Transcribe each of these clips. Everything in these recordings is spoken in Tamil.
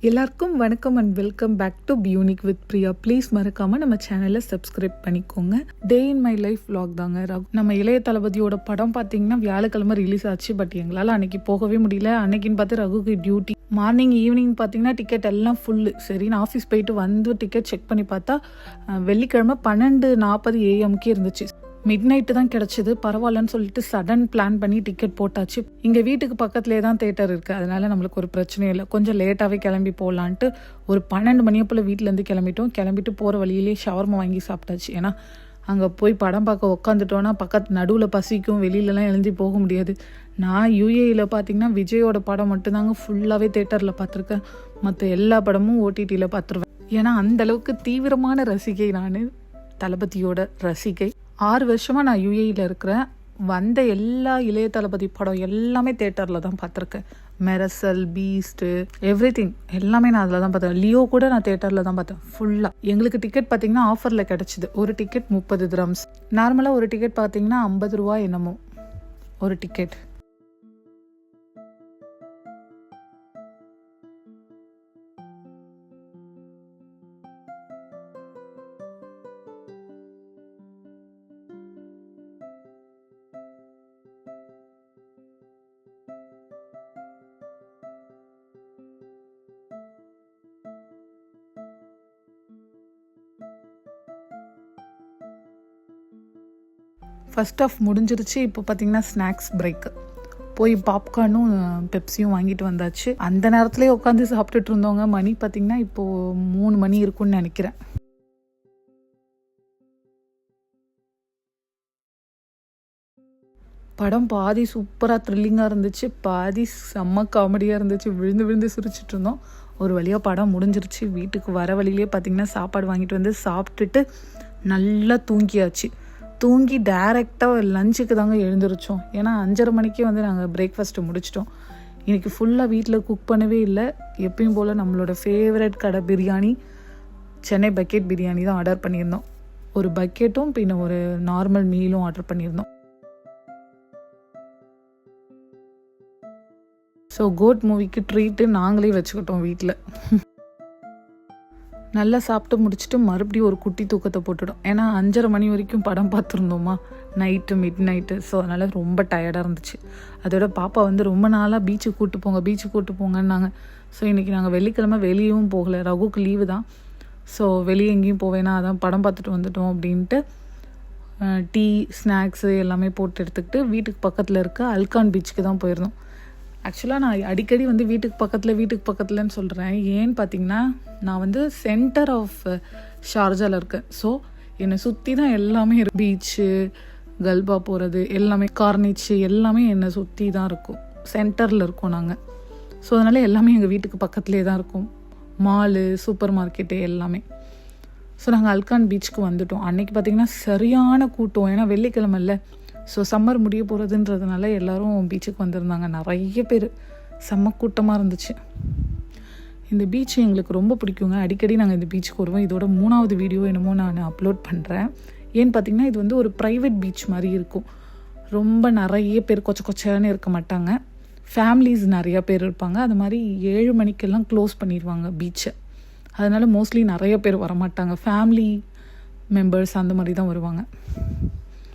எல்லாருக்கும் வணக்கம் அண்ட் வெல்கம் பேக் டு பியூனிக் வித் பிரியா ப்ளீஸ் மறக்காம நம்ம சேனலை சப்ஸ்கிரைப் பண்ணிக்கோங்க. Day in my life vlog தாங்க ரகு- நம்ம இளைய தளபதியோட படம் பார்த்தீங்கன்னா வியாழக்கிழமை ரிலீஸ் ஆச்சு. பட் எங்களால் அன்னைக்கு போகவே முடியல. அன்னைக்குன்னு பார்த்து ரகுக்கு டியூட்டி மார்னிங் ஈவினிங் பார்த்தீங்கன்னா டிக்கெட் எல்லாம் ஃபுல்லு சரி நான் ஆஃபீஸ் போயிட்டு வந்து டிக்கெட் செக் பண்ணி பார்த்தா வெள்ளிக்கிழமை பன்னெண்டு நாற்பது ஏஎம்கே இருந்துச்சு. மிட் நைட்டு தான் கிடச்சிது. பரவாயில்லன்னு சொல்லிட்டு சடன் பிளான் பண்ணி டிக்கெட் போட்டாச்சு. இங்கே வீட்டுக்கு பக்கத்துலேயே தான் தேட்டர் இருக்குது அதனால நம்மளுக்கு ஒரு பிரச்சனையும் இல்லை. கொஞ்சம் லேட்டாகவே கிளம்பி போகலான்ட்டு ஒரு பன்னெண்டு மணியை போல் வீட்டிலேருந்து கிளம்பிட்டோம். கிளம்பிட்டு போகிற வழியிலேயே ஷவர்மா வாங்கி சாப்பிட்டாச்சு. ஏன்னா அங்கே போய் படம் பார்க்க உட்காந்துட்டோன்னா பக்கத்து நடுவில் பசிக்கும் வெளியிலலாம் எழுந்தி போக முடியாது. நான் யூஏயில் பார்த்தீங்கன்னா விஜயோட படம் மட்டும்தாங்க ஃபுல்லாகவே தேட்டரில் பார்த்துருக்கேன். மற்ற எல்லா படமும் ஓடிடியில் பார்த்துருவேன். ஏன்னா அந்த அளவுக்கு தீவிரமான ரசிகை நான். தளபதியோட ரசிகை. ஆறு வருஷமாக நான் யுஏயில் இருக்கிறேன். வந்த எல்லா இளைய தளபதி படம் எல்லாமே தேட்டரில் தான் பார்த்துருக்கேன். மெரசல் பீஸ்ட்டு எவ்ரி எல்லாமே நான் அதில் தான் பார்த்தேன் லியோ கூட நான் தேட்டரில் தான் பார்த்தேன் ஃபுல்லாக எங்களுக்கு டிக்கெட் பார்த்தீங்கன்னா ஆஃபரில் கிடச்சிது. ஒரு டிக்கெட் முப்பது திரம்ஸ் நார்மலாக ஒரு டிக்கெட் பார்த்தீங்கன்னா ஐம்பது ரூபா என்னமோ ஒரு டிக்கெட் ஃபர்ஸ்ட் ஆஃப் முடிஞ்சிருச்சு இப்போ பார்த்தீங்கன்னா ஸ்நாக்ஸ் பிரேக் போய் பாப்கார்னும் பெப்சியும் வாங்கிட்டு வந்தாச்சு. அந்த நேரத்துலேயே உட்காந்து சாப்பிட்டுட்டு இருந்தவங்க மணி பார்த்தீங்கன்னா இப்போது மூணு மணி இருக்கும்னு நினைக்கிறேன். படம் பாதி சூப்பராக த்ரில்லிங்காக இருந்துச்சு பாதி செம்ம காமெடியாக இருந்துச்சு. விழுந்து விழுந்து சிரிச்சிட்டு இருந்தோம். ஒரு வழியாக படம் முடிஞ்சிருச்சு. வீட்டுக்கு வர வழியிலே பார்த்தீங்கன்னா சாப்பாடு வாங்கிட்டு வந்து சாப்பிட்டுட்டு நல்லா தூங்கியாச்சு. தூங்கி டைரெக்டாக லஞ்சுக்கு தாங்க எழுந்திரிச்சோம். ஏன்னா அஞ்சரை மணிக்கே வந்து நாங்கள் பிரேக்ஃபாஸ்ட்டு முடிச்சிட்டோம். இன்றைக்கி ஃபுல்லாக வீட்டில் குக் பண்ணவே இல்லை. எப்பயும் போல் நம்மளோட ஃபேவரட் கடை பிரியாணி சென்னை பக்கெட் பிரியாணி தான் ஆர்டர் பண்ணியிருந்தோம். ஒரு பக்கெட்டும் பின்ன ஒரு நார்மல் மீலும் ஆர்டர் பண்ணியிருந்தோம். ஸோ கோட் மூவிக்கு ட்ரீட்டு நாங்களே வச்சுக்கிட்டோம் வீட்டில் நல்லா சாப்பிட்டு முடிச்சுட்டு மறுபடியும் ஒரு குட்டி தூக்கத்தை போட்டுடும். ஏன்னா அஞ்சரை மணி வரைக்கும் படம் பார்த்துருந்தோமா? நைட்டு மிட் நைட்டு ஸோ அதனால் ரொம்ப டயர்டாக இருந்துச்சு. அதோட பாப்பா வந்து ரொம்ப நாளாக பீச்சுக்கு கூப்பிட்டு போங்க பீச்சுக்கு கூப்பிட்டு போங்கன்னாங்க. ஸோ இன்றைக்கி நாங்கள் வெள்ளிக்கிழமை வெளியும் போகலை. ரகுக்கு லீவு தான். ஸோ வெளியே எங்கேயும் போவேனா அதான் படம் பார்த்துட்டு வந்துட்டோம் அப்படின்ட்டு டீ ஸ்நாக்ஸு எல்லாமே போட்டு எடுத்துக்கிட்டு வீட்டுக்கு பக்கத்தில் இருக்க அல்கான் பீச்சுக்கு தான் போயிருந்தோம். ஆக்சுவலாக நான் அடிக்கடி வந்து வீட்டுக்கு பக்கத்தில் வீட்டுக்கு பக்கத்துலன்னு சொல்கிறேன் ஏன்னு பார்த்தீங்கன்னா நான் வந்து சென்டர் ஆஃப் ஷார்ஜாவில் இருக்கேன். ஸோ என்னை சுற்றி தான் எல்லாமே இருக்கு. பீச்சு கல்பா போகிறது எல்லாமே கார்னிச்சு எல்லாமே என்னை சுற்றி தான் இருக்கும். சென்டரில் இருக்கோம் நாங்கள் ஸோ அதனால் எல்லாமே எங்கள் வீட்டுக்கு பக்கத்துலேயே தான் இருக்கும். மாலு சூப்பர் மார்க்கெட்டு எல்லாமே ஸோ நாங்கள் அல்கான் பீச்சுக்கு வந்துட்டோம். அன்றைக்கி பார்த்தீங்கன்னா சரியான கூட்டம். ஏன்னா வெள்ளிக்கிழமை இல்லை ஸோ சம்மர் முடிய போகிறதுன்றதுனால எல்லாரும் பீச்சுக்கு வந்திருந்தாங்க. நிறைய பேர். செம்ம கூட்டமாக இருந்துச்சு. இந்த பீச் எங்களுக்கு ரொம்ப பிடிக்குங்க. அடிக்கடி நாங்கள் இந்த பீச்சுக்கு வருவோம். இதோட மூணாவது வீடியோ என்னமோ நான் அப்லோட் பண்ணுறேன் ஏன்னு பார்த்தீங்கன்னா இது வந்து ஒரு ப்ரைவேட் பீச் மாதிரி இருக்கும். ரொம்ப நிறைய பேர் கொச்ச கொச்சையானு இருக்க மாட்டாங்க. ஃபேமிலிஸ் நிறையா பேர் இருப்பாங்க. அது மாதிரி ஏழு மணிக்கெல்லாம் க்ளோஸ் பண்ணிடுவாங்க பீச்சை அதனால் மோஸ்ட்லி நிறைய பேர் வரமாட்டாங்க. ஃபேமிலி மெம்பர்ஸ் அந்த மாதிரி தான் வருவாங்க.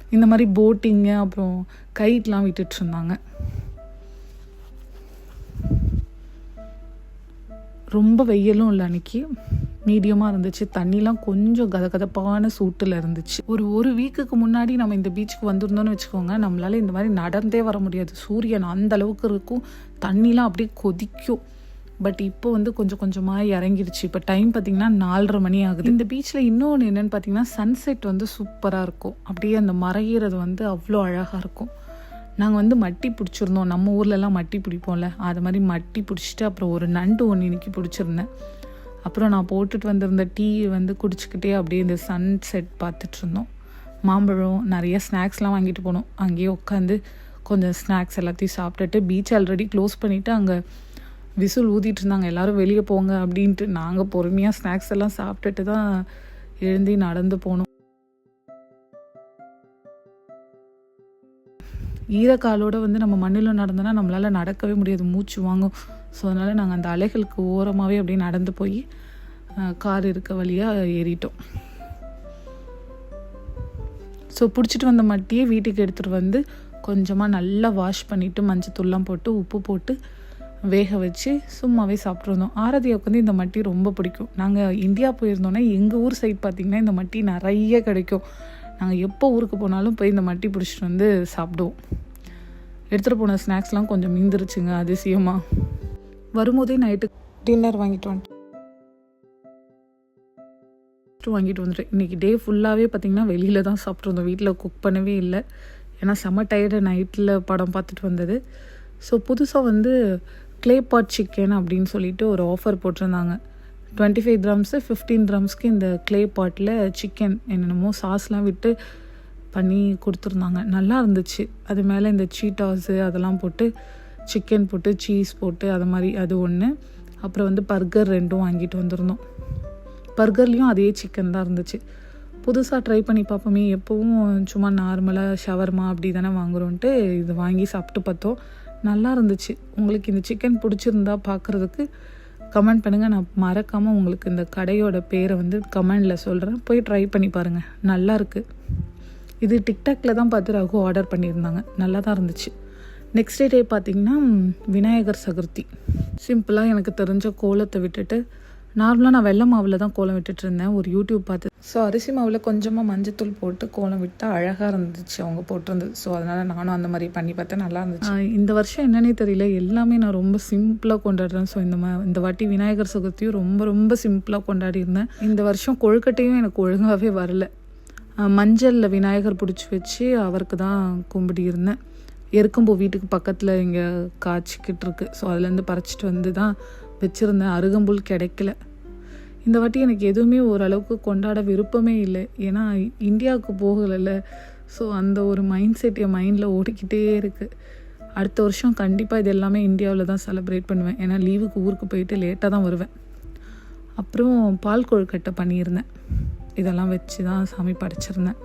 இந்த மாதிரி போட்டிங்கு அப்புறம் கைட்லாம் விட்டுட்டு இருந்தாங்க ரொம்ப வெயிலும் இல்லை அன்னைக்கு. மீடியமாக இருந்துச்சு. தண்ணிலாம் கொஞ்சம் கதகதப்பான சூட்டில் இருந்துச்சு. ஒரு ஒரு வீக்குக்கு முன்னாடி நம்ம இந்த பீச்சுக்கு வந்திருந்தோம்னு வச்சுக்கோங்க நம்மளால இந்த மாதிரி நடந்தே வர முடியாது. சூரியன் அந்த அளவுக்கு இருக்கும். தண்ணிலாம் அப்படியே கொதிக்கும். பட் இப்போ வந்து கொஞ்சம் கொஞ்சமாக இறங்கிடுச்சு இப்போ டைம் பார்த்தீங்கன்னா நாலரை மணி ஆகுது. இந்த பீச்சில் இன்னொன்று என்னென்னு பார்த்தீங்கன்னா சன்செட் வந்து சூப்பராக இருக்கும். அப்படியே அந்த மறையிறது வந்து அவ்வளோ அழகாக இருக்கும். நாங்கள் வந்து மட்டி பிடிச்சிருந்தோம். நம்ம ஊர்லலாம் மட்டி பிடிப்போம்ல. அது மாதிரி மட்டி பிடிச்சிட்டு அப்புறம் ஒரு நண்டு ஒன்று இன்னைக்கு பிடிச்சிருந்தேன். அப்புறம் நான் போட்டுட்டு வந்திருந்த டீ வந்து குடிச்சிக்கிட்டே அப்படியே இந்த சன் செட் பார்த்துட்டு இருந்தோம். மாம்பழம் நிறைய ஸ்நாக்ஸ்லாம் வாங்கிட்டு போனோம். அங்கேயே உட்காந்து கொஞ்சம் ஸ்நாக்ஸ் எல்லாத்தையும் சாப்பிட்டுட்டு பீச் ஆல்ரெடி க்ளோஸ் பண்ணிவிட்டு அங்கே விசில் ஊதிட்டு இருந்தாங்க. எல்லோரும் வெளியே போங்க அப்படின்ட்டு நாங்கள் பொறுமையாக ஸ்நாக்ஸ் எல்லாம் சாப்பிட்டுட்டு தான் எழுந்தி நடந்து போனோம். ஈரக்காலோட வந்து நம்ம மண்ணில் நடந்தோன்னா நம்மளால் நடக்கவே முடியாது. மூச்சு வாங்கும். ஸோ அதனால் நாங்கள் அந்த அலைகளுக்கு ஓரமாகவே அப்படியே நடந்து போய் கார் இருக்க வழியாக ஏறிட்டோம். ஸோ பிடிச்சிட்டு வந்த மட்டியே வீட்டுக்கு எடுத்துகிட்டு வந்து கொஞ்சமாக நல்லா வாஷ் பண்ணிவிட்டு மஞ்சத்தூள்லாம் போட்டு உப்பு போட்டு வேக வச்சு சும்மாவே சாப்பிட்ருந்தோம் ஆரதியாவுக்கு வந்து இந்த மட்டி ரொம்ப பிடிக்கும். நாங்கள் இந்தியா போயிருந்தோன்னா எங்கள் ஊர் சைட் பார்த்திங்கன்னா இந்த மட்டி நிறைய கிடைக்கும். நாங்கள் எப்போ ஊருக்கு போனாலும் போய் இந்த மட்டி பிடிச்சிட்டு வந்து சாப்பிடுவோம். எடுத்துகிட்டு போன ஸ்நாக்ஸ்லாம் கொஞ்சம் மீந்துருச்சுங்க அதிசயமாக வரும்போதே நைட்டு டின்னர் வாங்கிட்டு வந்துட்டு வாங்கிட்டு வந்துட்டேன். இன்றைக்கி டே ஃபுல்லாகவே பார்த்திங்கன்னா வெளியில் தான் சாப்பிட்ருந்தோம். வீட்டில் குக் பண்ணவே இல்லை. ஏன்னா செம்ம டயர்டு நைட்டில் படம் பார்த்துட்டு வந்தது. ஸோ புதுசாக வந்து க்ளே பாட் சிக்கன் அப்படின்னு சொல்லிட்டு ஒரு ஆஃபர் போட்டிருந்தாங்க. டுவெண்ட்டி ஃபைவ் கிராம்ஸு ஃபிஃப்டீன் கிராம்ஸ்க்கு இந்த க்ளே பாட்டில் சிக்கன் என்னென்னமோ சாஸ்லாம் விட்டு பண்ணி கொடுத்துருந்தாங்க. நல்லா இருந்துச்சு. அது மேலே இந்த சீட்டாஸு அதெல்லாம் போட்டு சிக்கன் போட்டு சீஸ் போட்டு அது மாதிரி அது ஒன்று அப்புறம் வந்து பர்கர் ரெண்டும் வாங்கிட்டு வந்திருந்தோம். பர்கர்லேயும் அதே சிக்கன் தான் இருந்துச்சு. புதுசாக ட்ரை பண்ணி பார்ப்போமே எப்போவும் சும்மா நார்மலாக ஷவர்மா அப்படி தானே வாங்குறோன்ட்டு இது வாங்கி சாப்பிட்டு பார்த்தோம். நல்லா இருந்துச்சு உங்களுக்கு இந்த சிக்கன் பிடிச்சிருந்தா பார்க்குறதுக்கு கமெண்ட் பண்ணுங்கள் நான் மறக்காமல் உங்களுக்கு இந்த கடையோட பேரை வந்து கமெண்டில் சொல்கிறேன் போய் ட்ரை பண்ணி பாருங்கள் நல்லா இருக்குது இது டிக்டாக்ல தான் பார்த்து ரகு ஆர்டர் பண்ணியிருந்தாங்க. நல்லா தான் இருந்துச்சு நெக்ஸ்ட் டே பார்த்தீங்கன்னா விநாயகர் சதுர்த்தி. சிம்பிளாக எனக்கு தெரிஞ்ச கோலத்தை விட்டுட்டு நார்மலாக நான் வெள்ளை மாவில் தான் கோலம் விட்டுட்டு இருந்தேன் ஒரு யூடியூப் பார்த்து ஸோ அரிசி மாவில் கொஞ்சமாக மஞ்சத்தூள் போட்டு கோலம் விட்டால் அழகாக இருந்துச்சு அவங்க போட்டிருந்தது. ஸோ அதனால் நானும் அந்த மாதிரி பண்ணி பார்த்தேன். நல்லா இருந்துச்சு. இந்த வருஷம் என்னன்னே தெரியல. எல்லாமே நான் ரொம்ப சிம்பிளாக கொண்டாடுறேன். ஸோ இந்த மா இந்த வாட்டி விநாயகர் சதுர்த்தியும் ரொம்ப ரொம்ப சிம்பிளாக கொண்டாடி இருந்தேன். இந்த வருஷம் கொழுக்கட்டையும் எனக்கு ஒழுங்காகவே வரல. மஞ்சளில் விநாயகர் பிடிச்சி வச்சு அவருக்கு தான் கும்பிடி இருந்தேன். எருக்கம்பூ வீட்டுக்கு பக்கத்தில் இங்கே காய்ச்சிக்கிட்டு இருக்கு. ஸோ அதுலேருந்து பறிச்சிட்டு வந்து தான் வச்சுருந்தேன். அருகம்புல் கிடைக்கல. இந்த வாட்டி எனக்கு எதுவுமே ஓரளவுக்கு கொண்டாட விருப்பமே இல்லை. ஏன்னா இந்தியாவுக்கு போகலைல்ல. ஸோ அந்த ஒரு மைண்ட் செட் என் மைண்டில் ஓடிக்கிட்டே இருக்குது அடுத்த வருஷம் கண்டிப்பாக இது எல்லாமே இந்தியாவில் தான் செலிப்ரேட் பண்ணுவேன். ஏன்னா லீவுக்கு ஊருக்கு போயிட்டு லேட்டாக தான் வருவேன். அப்புறம் பால் கொழுக்கட்டை பண்ணியிருந்தேன். இதெல்லாம் வச்சு தான் சாமி படைச்சிருந்தேன்.